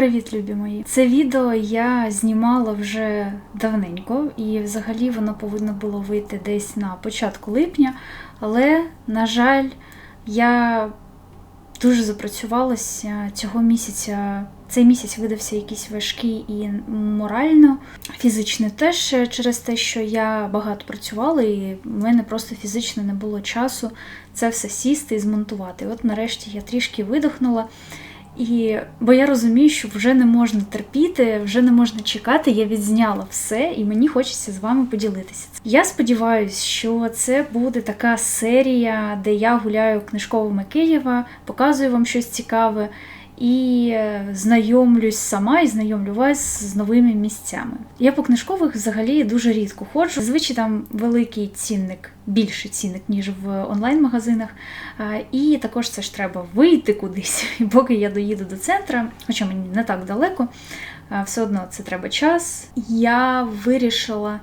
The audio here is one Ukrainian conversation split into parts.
Привіт, любі мої! Це відео я знімала вже давненько, і взагалі воно повинно було вийти десь на початку липня. Але, на жаль, я дуже запрацювалася цього місяця. Цей місяць видався якийсь важкий і морально, фізично теж через те, що я багато працювала, і в мене просто фізично не було часу це все сісти і змонтувати. От нарешті я трішки видихнула. І бо я розумію, що вже не можна терпіти, вже не можна чекати. Я відзняла все, і мені хочеться з вами поділитися. Я сподіваюся, що це буде така серія, де я гуляю книжковими Києва, показую вам щось цікаве і е, знайомлюсь сама і знайомлю вас з новими місцями. Я по книжкових взагалі дуже рідко ходжу. Зазвичай там великий цінник, більший цінник, ніж в онлайн-магазинах. І також це ж треба вийти кудись. І поки я доїду до центра, хоча мені не так далеко, все одно це треба час. Я вирішила,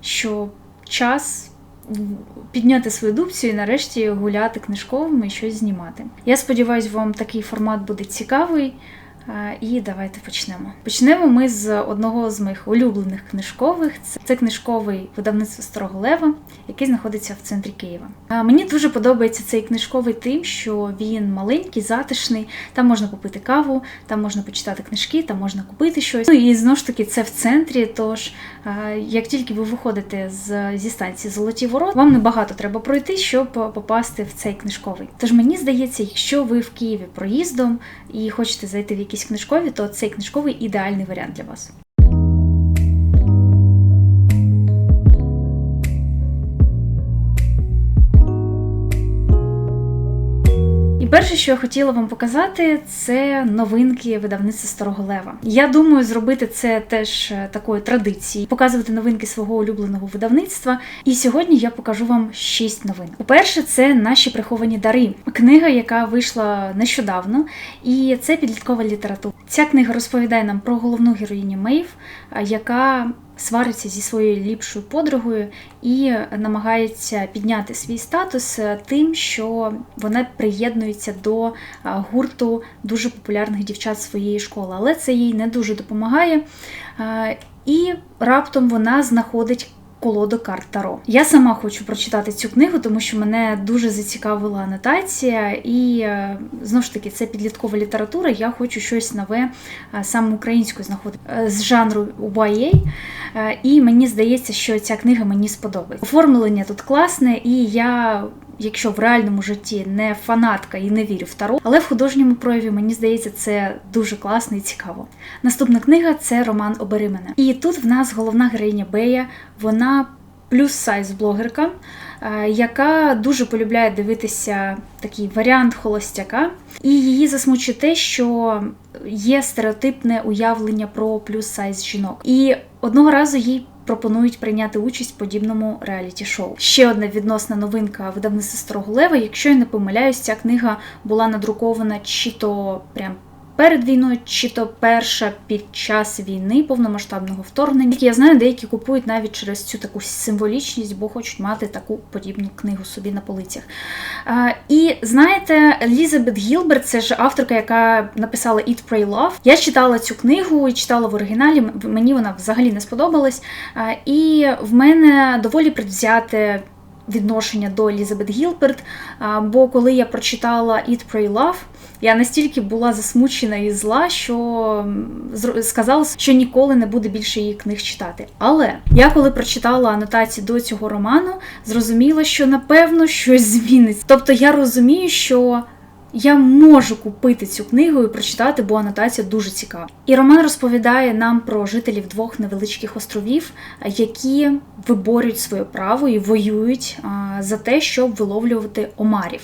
що час підняти свою дубцю і нарешті гуляти книжковими і щось знімати. Я сподіваюся, вам такий формат буде цікавий. І давайте почнемо. Почнемо ми з одного з моїх улюблених книжкових. Це книжковий видавництво Старого Лева, який знаходиться в центрі Києва. Мені дуже подобається цей книжковий тим, що він маленький, затишний. Там можна купити каву, там можна почитати книжки, там можна купити щось. Ну і знову ж таки, це в центрі. Тож, як тільки ви виходите з, зі станції Золоті Ворот, вам небагато треба пройти, щоб попасти в цей книжковий. Тож мені здається, якщо ви в Києві проїздом і хочете зайти в якийсь якісь книжкові, то цей книжковий ідеальний варіант для вас. Перше, що я хотіла вам показати, це новинки видавництва Старого Лева. Я думаю, зробити це теж е, такою традицією, показувати новинки свого улюбленого видавництва. І сьогодні я покажу вам шість новин. По-перше, це наші приховані дари. Книга, яка вийшла нещодавно, і це підліткова література. Ця книга розповідає нам про головну героїню Мейв, е, яка свариться зі своєю ліпшою подругою і намагається підняти свій статус е, тим, що вона приєднується до е, гурту дуже популярних дівчат своєї школи, але це їй не дуже допомагає. Е, і раптом вона знаходить колоду карт Таро. Я сама хочу прочитати цю книгу, тому що мене дуже зацікавила анотація, і е, знову ж таки, це підліткова література. Я хочу щось нове е, саме українською знаходити е, з жанру YA. І мені здається, що ця книга мені сподобається. Оформлення тут класне, і я. Якщо в реальному житті не фанатка і не вірю в таро, але в художньому прояві мені здається це дуже класно і цікаво. Наступна книга це роман Обери мене. І тут в нас головна героїня Бея, вона плюс сайз блогерка, е, яка дуже полюбляє дивитися такий варіант холостяка, і її засмучує те, що є стереотипне уявлення про плюс сайз жінок. І одного разу їй. Пропонують прийняти участь в подібному реаліті-шоу. Ще одна відносна новинка видавництва Старого Лева. Якщо я не помиляюсь, ця книга була надрукована чи то прям перед війною, чи то перша під час війни повномасштабного вторгнення. Я знаю, деякі купують навіть через цю таку символічність, бо хочуть мати таку подібну книгу собі на полицях. І знаєте, Елізабет Гілберт, це ж авторка, яка написала Eat, Pray, Love. Я читала цю книгу і читала в оригіналі. Мені вона взагалі не сподобалась. І в мене доволі предвзяте відношення до Елізабет Гілберт. Бо коли я прочитала Eat, Pray, Love, я настільки була засмучена і зла, що сказала, що ніколи не буде більше її книг читати. Але я, коли прочитала анотації до цього роману, зрозуміла, що напевно щось зміниться. Тобто я розумію, що я можу купити цю книгу і прочитати, бо анотація дуже цікава. І роман розповідає нам про жителів двох невеличких островів, які виборюють своє право і воюють за те, щоб виловлювати омарів.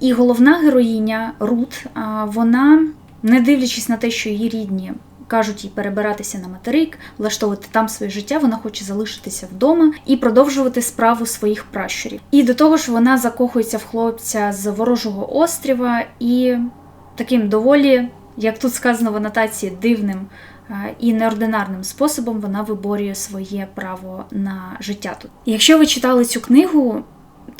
І головна героїня Рут, вона, не дивлячись на те, що її рідні кажуть їй перебиратися на материк, влаштовувати там своє життя, вона хоче залишитися вдома і продовжувати справу своїх пращурів. І до того ж, вона закохується в хлопця з ворожого острова і таким доволі, як тут сказано в анотації, дивним. І неординарним способом вона виборює своє право на життя тут. Якщо ви читали цю книгу,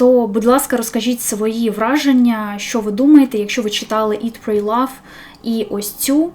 то, будь ласка, розкажіть свої враження, що ви думаєте, якщо ви читали Eat, Pray, Love і ось цю.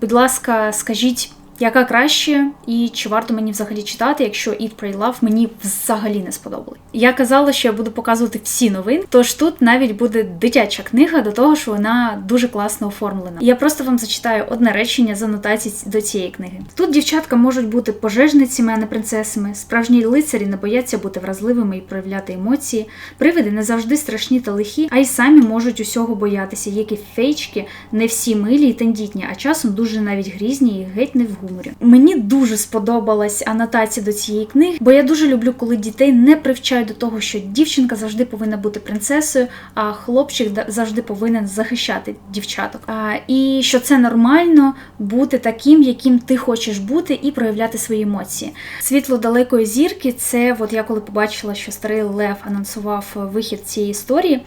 Будь ласка, скажіть. Яка краще, і чи варто мені взагалі читати, якщо Eat, Pray, Love мені взагалі не сподобали? Я казала, що я буду показувати всі новини, тож тут навіть буде дитяча книга до того, що вона дуже класно оформлена. Я просто вам зачитаю одне речення з анотацій до цієї книги. Тут дівчатка можуть бути пожежницями, а не принцесами. Справжні лицарі не бояться бути вразливими і проявляти емоції. Привиди не завжди страшні та лихі, а й самі можуть усього боятися. Як і фейчки, не всі милі і тендітні, а часом дуже навіть грізні і геть не в гуморі. Мені дуже сподобалась анотація до цієї книги, бо я дуже люблю, коли дітей не привчають до того, що дівчинка завжди повинна бути принцесою, а хлопчик завжди повинен захищати дівчаток. А, І що це нормально бути таким, яким ти хочеш бути, і проявляти свої емоції. Світло далекої зірки це, от я коли побачила, що старий Лев анонсував вихід цієї історії.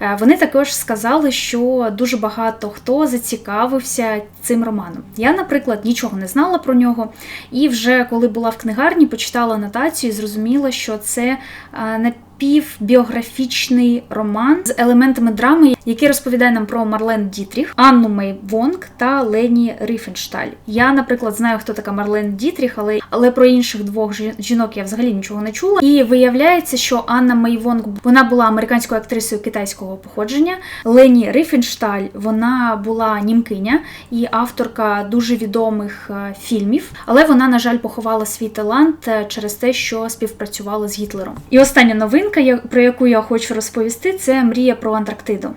Е, вони також сказали, що дуже багато хто зацікавився цим романом. Я, наприклад, нічого не знала про нього, і вже коли була в книгарні, почитала анотацію і зрозуміла, що це е, не напівбіографічний роман з елементами драми, який розповідає нам про Марлен Дітріх, Анну Мей Вонг та Лені Ріфеншталь. Я, наприклад, знаю, хто така Марлен Дітріх, але але про інших двох жінок я взагалі нічого не чула. І виявляється, що Анна Мей Вонг вона була американською актрисою китайського походження. Лені Ріфеншталь вона була німкиня і авторка дуже відомих е, фільмів, але вона, на жаль, поховала свій талант е, через те, що співпрацювала з Гітлером. І остання новина новинка, про яку я хочу розповісти, це мрія про Антарктиду.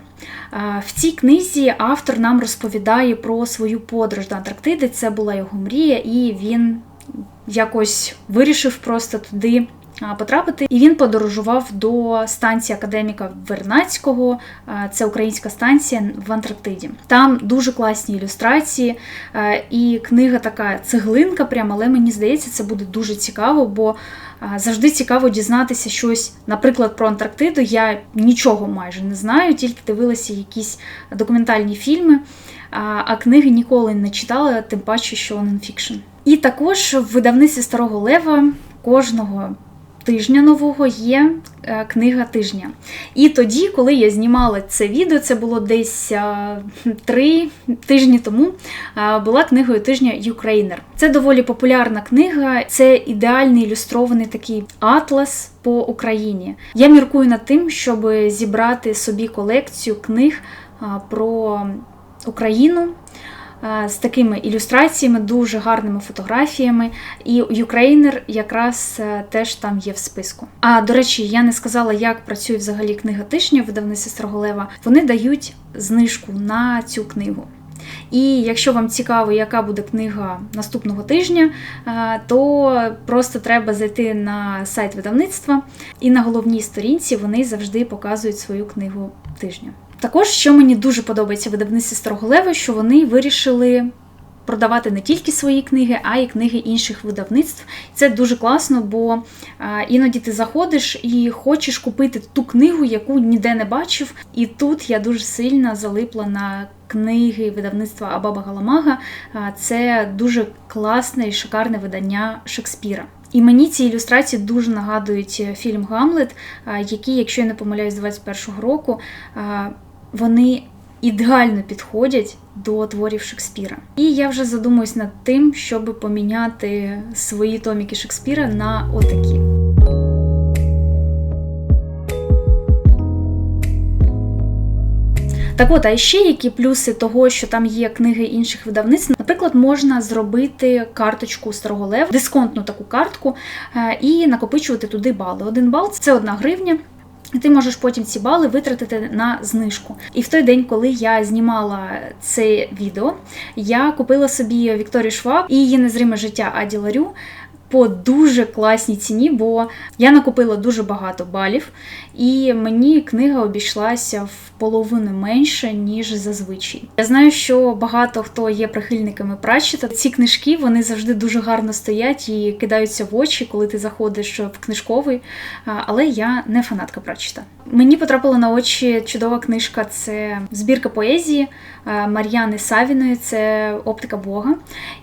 В цій книзі автор нам розповідає про свою подорож до Антарктиди. Це була його мрія, і він якось вирішив просто туди потрапити. І він подорожував до станції академіка Вернацького, це українська станція в Антарктиді. Там дуже класні ілюстрації, і книга така цеглинка, прямо, але мені здається, це буде дуже цікаво, бо завжди цікаво дізнатися щось, наприклад, про Антарктиду. Я нічого майже не знаю, тільки дивилася якісь документальні фільми. А книги ніколи не читала, тим паче, що нонфікшн. І також в видавництві Старого Лева кожного тижня нового є е, книга тижня. І тоді, коли я знімала це відео, це було десь три тижні тому, була книгою тижня Юкрейнер. Це доволі популярна книга, це ідеальний ілюстрований такий атлас по Україні. Я міркую над тим, щоб зібрати собі колекцію книг про Україну. Е, з такими ілюстраціями, дуже гарними фотографіями. І Юкрейнер якраз е, теж там є в списку. А до речі, я не сказала, як працює взагалі книга тижня видавництва Строголева. Вони дають знижку на цю книгу. І якщо вам цікаво, яка буде книга наступного тижня, е, то просто треба зайти на сайт видавництва, і на головній сторінці вони завжди показують свою книгу тижня. Також, що мені дуже подобається видавництві Староголева, що вони вирішили продавати не тільки свої книги, а й книги інших видавництв. Це дуже класно, бо іноді ти заходиш і хочеш купити ту книгу, яку ніде не бачив. І тут я дуже сильно залипла на книги видавництва Абаба Галамага. Це дуже класне і шикарне видання Шекспіра. І мені ці ілюстрації дуже нагадують фільм Гамлет, який, якщо я не помиляюсь, з 21-го року вони ідеально підходять до творів Шекспіра. І я вже задумуюсь над тим, щоб поміняти свої томіки Шекспіра на отакі. Так от, а ще які плюси того, що там є книги інших видавництв, наприклад, можна зробити карточку Старого Лев, дисконтну таку картку, е, і накопичувати туди бали. Один бал це одна гривня. І ти можеш потім ці бали витратити на знижку. І в той день, коли я знімала це відео, я купила собі Вікторію Шваб і її незриме життя Аді Ларю по дуже класній ціні, бо я накупила дуже багато балів, і мені книга обійшлася в половину менше, ніж зазвичай. Я знаю, що багато хто є прихильниками Пратчета. Ці книжки вони завжди дуже гарно стоять і кидаються в очі, коли ти заходиш в книжковий. Але я не фанатка Пратчета. Мені потрапила на очі чудова книжка це збірка поезії Мар'яни Савіної, це Оптика Бога.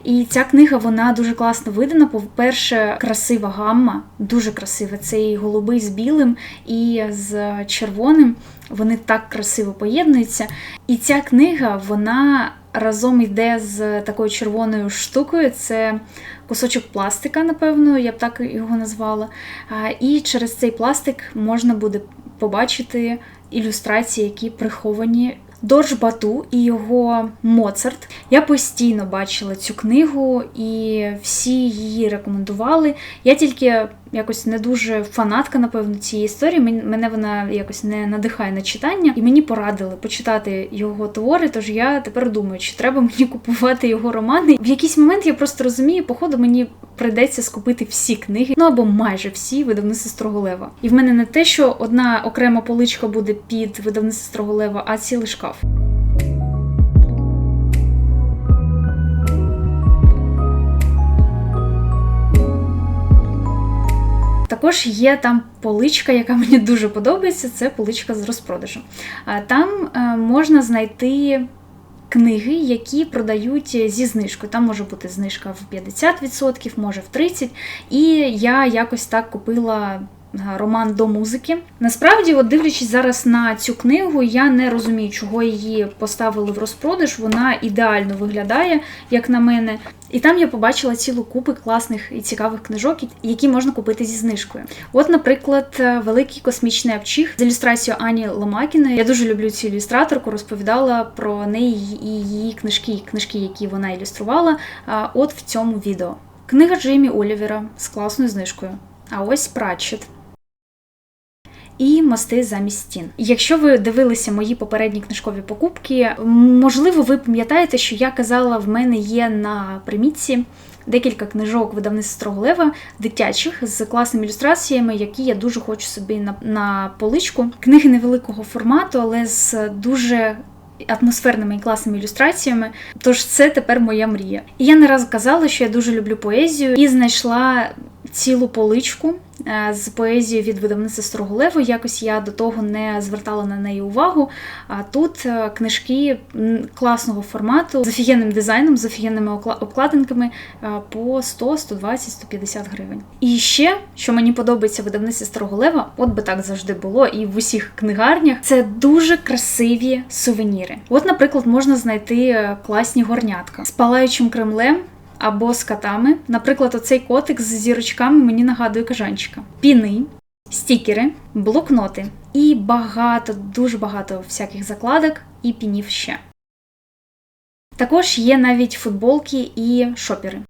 І ця книга вона дуже класно видана. По-перше, красива гамма, дуже красива. Це і голубий з білим, і з червоним. Вони так красиво поєднуються. І ця книга, вона разом йде з такою червоною штукою. Це кусочок пластика, напевно, я б так його назвала. І через цей пластик можна буде побачити ілюстрації, які приховані. Дорж Бату і його Моцарт. Я постійно бачила цю книгу, і всі її рекомендували. Я тільки якось не дуже фанатка, напевно, цієї історії. Мен- Мене вона якось не надихає на читання, і мені порадили почитати його твори. Тож я тепер думаю, чи треба мені купувати його романи. В якийсь момент я просто розумію, походу мені прийдеться скупити всі книги, ну або майже всі видавництва Строголева. І в мене не те, що одна окрема поличка буде під видавництво Строголева, а цілий шкаф. Також є там поличка, яка мені дуже подобається. Це поличка з розпродажу. Там е, можна знайти книги, які продають зі знижкою. Там може бути знижка в 50%, може в 30%. І я якось так купила. Роман до музики. Насправді, от дивлячись зараз на цю книгу, я не розумію, чого її поставили в розпродаж. Вона ідеально виглядає, як на мене. І там я побачила цілу купи класних і цікавих книжок, які можна купити зі знижкою. От, наприклад, е, великий космічний апчих з ілюстрацією Ані Ломакіної. Я дуже люблю цю ілюстраторку, розповідала про неї і її книжки, книжки, які вона ілюструвала. От в цьому відео. Книга Джеймі Олівера з класною знижкою. А ось Пратчет. І мости замість стін. Якщо ви дивилися мої попередні книжкові покупки, можливо, ви пам'ятаєте, що я казала, в мене є на примітці декілька книжок видавництва Строголева, дитячих з класними ілюстраціями, які я дуже хочу собі на, на поличку. Книги невеликого формату, але з дуже атмосферними і класними ілюстраціями. Тож це тепер моя мрія. І я не раз казала, що я дуже люблю поезію і знайшла цілу поличку е, з поезією від видавництва Строголево. Якось я до того не звертала на неї увагу. А тут е, книжки класного формату з офігенним дизайном, з офігенними обкладинками е, по 100, 120, 150 гривень. І ще, що мені подобається в видавництві Строголева, от би так завжди було, і в усіх книгарнях, це дуже красиві сувеніри. От, наприклад, можна знайти класні горнятка з палаючим кремлем. Або з котами. Наприклад, оцей котик з зірочками мені нагадує кажанчика. Піни, стікери, блокноти і багато, дуже багато всяких закладок і пінів ще. Також є навіть футболки і шопери.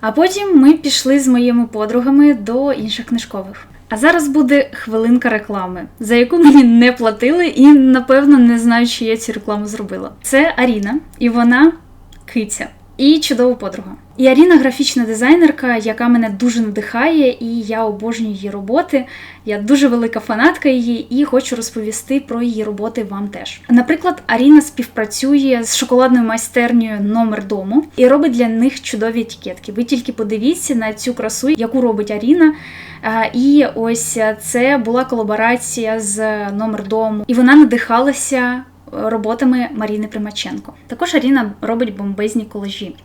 А потім ми пішли з моїми подругами до інших книжкових. А зараз буде хвилинка реклами, за яку мені не платили, і напевно не знаю, чи я цю рекламу зробила. Це Аріна, і вона киця. І чудова подруга. І Аріна графічна дизайнерка, яка мене дуже надихає, і я обожнюю її роботи. Я дуже велика фанатка її і хочу розповісти про її роботи вам теж. Наприклад, Аріна співпрацює з шоколадною майстернею номер дому і робить для них чудові етикетки. Ви тільки подивіться на цю красу, яку робить Аріна. І ось це була колаборація з номер дому, і вона надихалася роботами Маріни Примаченко. Також Аріна робить бомбезні колажі,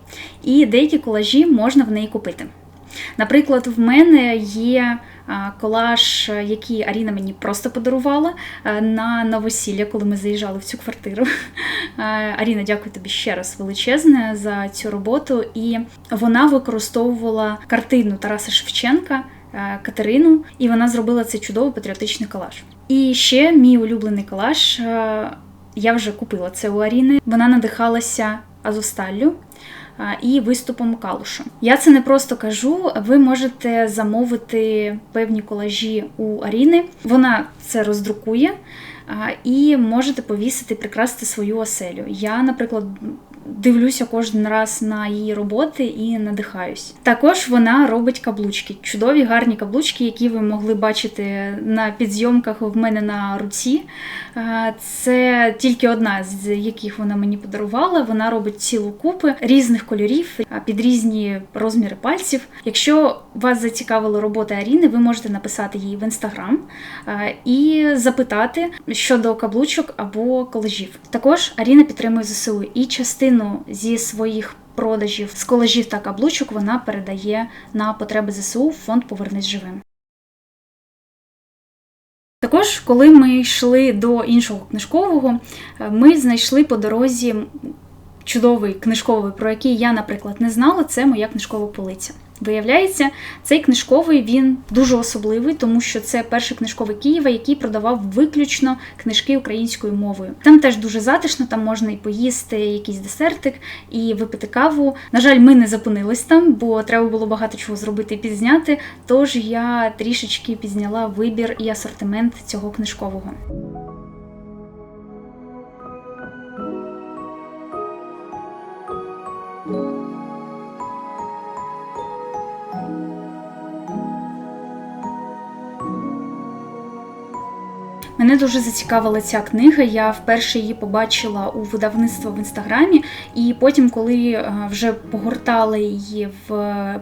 і деякі колажі можна в неї купити. Наприклад, в мене є колаж, який Аріна мені просто подарувала на новосілля, коли ми заїжджали в цю квартиру. Аріна, дякую тобі ще раз величезне за цю роботу. І вона використовувала картину Тараса Шевченка. е, Катерину, і вона зробила цей чудовий патріотичний колаж. І ще мій улюблений колаж е, я вже купила це у Аріни. Вона надихалася Азосталлю і виступом Калуша. Я це не просто кажу. Ви можете замовити певні колажі у Аріни. Вона це роздрукує і можете повісити, прикрасити свою оселю. Я, наприклад. Дивлюся кожен раз на її роботи і надихаюсь. Також вона робить каблучки, чудові гарні каблучки, які ви могли бачити на підзйомках в мене на руці. Це тільки одна з яких вона мені подарувала. Вона робить цілу купу різних кольорів під різні розміри пальців. Якщо вас зацікавила робота Аріни, ви можете написати їй в інстаграм і запитати щодо каблучок або колажів. Також Аріна підтримує ЗСУ і частину зі своїх. Продажів з колежів та каблучок вона передає на потреби ЗСУ в фонд Повернись живим. Також, коли ми йшли до іншого книжкового, ми знайшли по дорозі чудовий книжковий, про який я, наприклад, не знала. Це моя книжкова полиця. Виявляється, цей книжковий він дуже особливий, тому що це перший книжковий Києва, який продавав виключно книжки українською мовою. Там теж дуже затишно, там можна і поїсти якийсь десертик, і випити каву. На жаль, ми не зупинились там, бо треба було багато чого зробити і пізняти. Тож я трішечки пізняла вибір і асортимент цього книжкового. Мене дуже зацікавила ця книга. Я вперше її побачила у видавництво в інстаграмі, і потім, коли е, вже погортала її в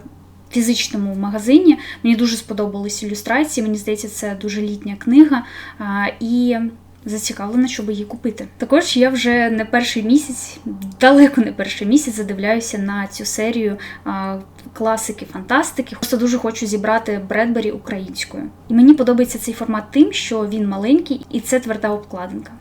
фізичному магазині, мені дуже сподобались ілюстрації. Мені здається, це дуже літня книга. І зацікавлена, щоб її купити. Також я вже не перший місяць, далеко не перший місяць, задивляюся на цю серію а, класики фантастики. Просто дуже хочу зібрати Бредбері українською. І мені подобається цей формат тим, що він маленький і це тверда обкладинка.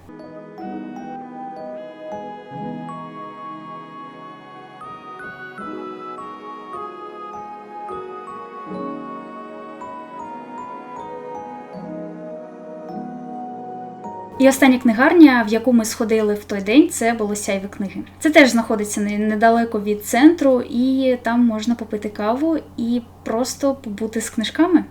І остання книгарня, в яку ми сходили в той день, це було Болосяєві книги. Це теж знаходиться недалеко від центру, і там можна попити каву і просто побути з книжками.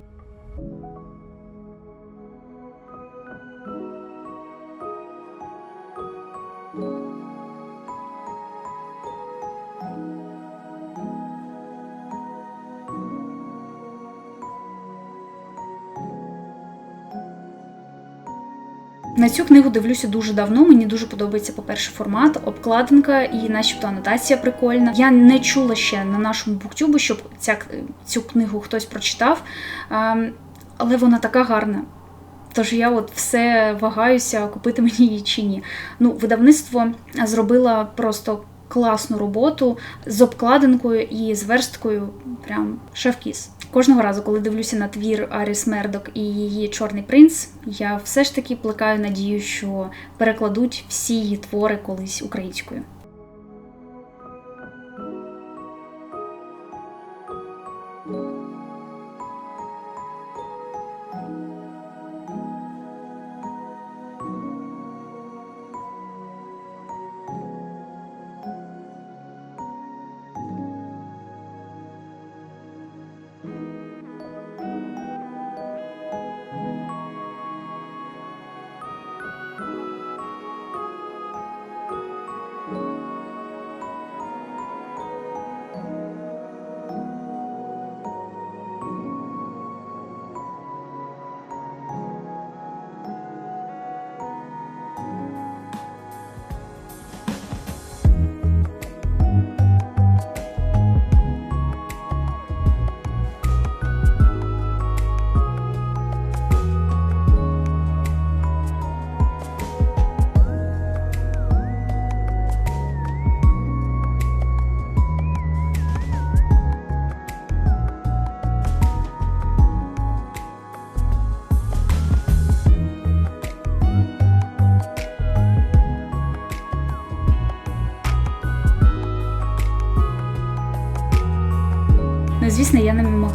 Книгу дивлюся дуже давно. Мені дуже подобається, по-перше, формат, обкладинка і, начебто, анотація прикольна. Я не чула ще на нашому буктюбу, щоб ця, цю книгу хтось прочитав, але вона така гарна. Тож я от все вагаюся, купити мені її чи ні. Ну, видавництво зробило просто класну роботу з обкладинкою і з версткою. Прям шеф-кіс. Кожного разу, коли дивлюся на твір Аріс Мердок і її Чорний принц, я все ж таки плекаю надію, що перекладуть всі її твори колись українською.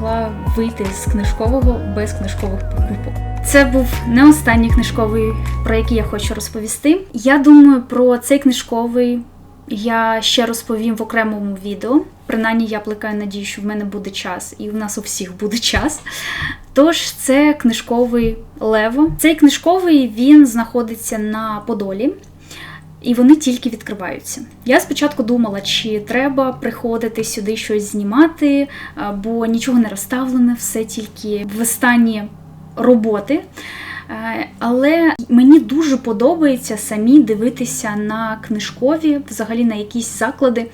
Могла вийти з книжкового без книжкових покупок. Це був не останній книжковий, про який я хочу розповісти. Я думаю, про цей книжковий я ще розповім в окремому відео. Принаймні, я плекаю надію, що в мене буде час, і в нас у всіх буде час. Тож, це книжковий Лево. Цей книжковий він знаходиться на Подолі і вони тільки відкриваються. Я спочатку думала, чи треба приходити сюди щось знімати, бо нічого не розставлене, все тільки в стані роботи. Е, але мені дуже подобається самі дивитися на книжкові, взагалі на якісь заклади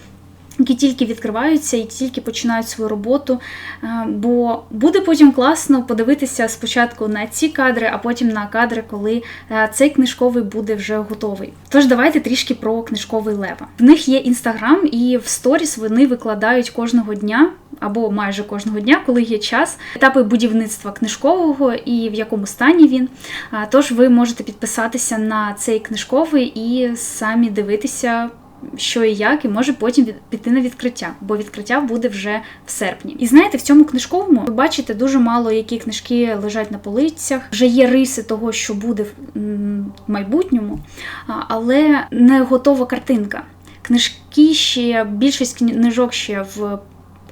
які тільки відкриваються і тільки починають свою роботу. Е, бо буде потім класно подивитися спочатку на ці кадри, а потім на кадри, коли е, цей книжковий буде вже готовий. Тож давайте трішки про книжковий лева. В них є інстаграм, і в сторіс вони викладають кожного дня або майже кожного дня, коли є час, етапи будівництва книжкового і в якому стані він. Тож ви можете підписатися на цей книжковий і самі дивитися. Що і як, і може потім піти на відкриття, бо відкриття буде вже в серпні. І знаєте, в цьому книжковому ви бачите дуже мало, які книжки лежать на полицях. Вже є риси того, що буде в майбутньому, але не готова картинка. Книжки ще більшість книжок ще в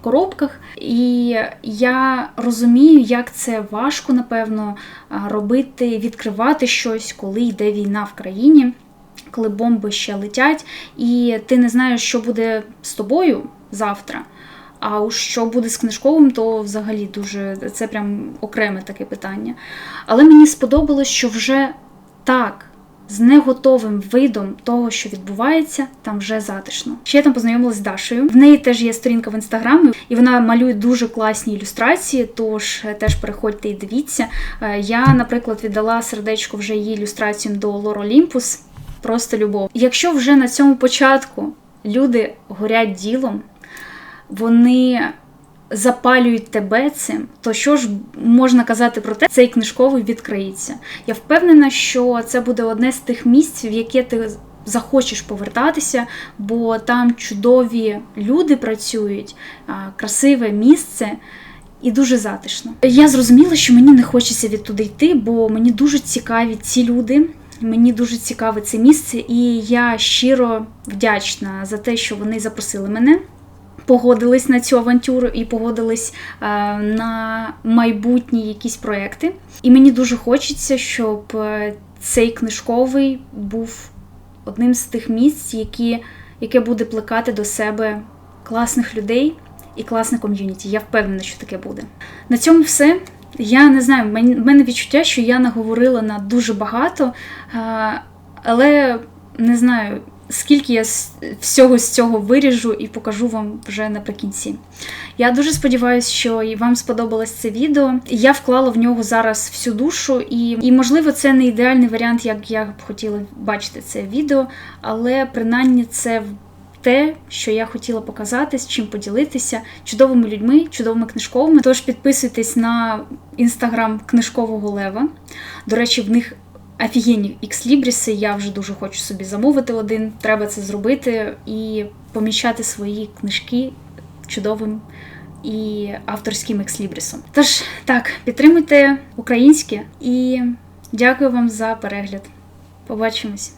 коробках, і я розумію, як це важко, напевно, робити, відкривати щось, коли йде війна в країні, коли бомби ще летять, і ти не знаєш, що буде з тобою завтра. А уж що буде з книжковим, то взагалі дуже це прям окреме таке питання. Але мені сподобалось, що вже так з неготовим видом того, що відбувається, там вже затишно. Ще я там познайомилась з Дашею. В неї теж є сторінка в інстаграмі, і вона малює дуже класні ілюстрації. Тож е, теж переходьте і дивіться. Е, Я, наприклад, віддала сердечко вже її ілюстраціям до Лор Олімпус. Просто любов. Якщо вже на цьому початку люди горять ділом, вони запалюють тебе цим, то що ж можна казати про те, цей книжковий відкриється. Я впевнена, що це буде одне з тих місць, в яке ти захочеш повертатися, бо там чудові люди працюють, красиве місце. І дуже затишно. Я зрозуміла, що мені не хочеться відтуди йти, бо мені дуже цікаві ці люди. Мені дуже цікаве це місце, і я щиро вдячна за те, що вони запросили мене погодились на цю авантюру і погодились е, на майбутні якісь проекти. І мені дуже хочеться, щоб е, цей книжковий був одним з тих місць, які, яке буде плекати до себе класних людей і класне ком'юніті. Я впевнена, що таке буде. На цьому все. Я не знаю, в мене відчуття, що я наговорила на дуже багато, але не знаю, скільки я всього з цього виріжу і покажу вам вже наприкінці. Я дуже сподіваюся, що і вам сподобалось це відео. Я вклала в нього зараз всю душу, і, і можливо, це не ідеальний варіант, як я б хотіла бачити це відео, але принаймні це те, що я хотіла показати, з чим поділитися чудовими людьми, чудовими книжковими. Тож підписуйтесь на інстаграм книжкового лева. До речі, в них офігенні ікслібріси. Я вже дуже хочу собі замовити один. Треба це зробити і поміщати свої книжки чудовим і авторським екслібрісом. Тож так, підтримуйте українське і дякую вам за перегляд. Побачимось!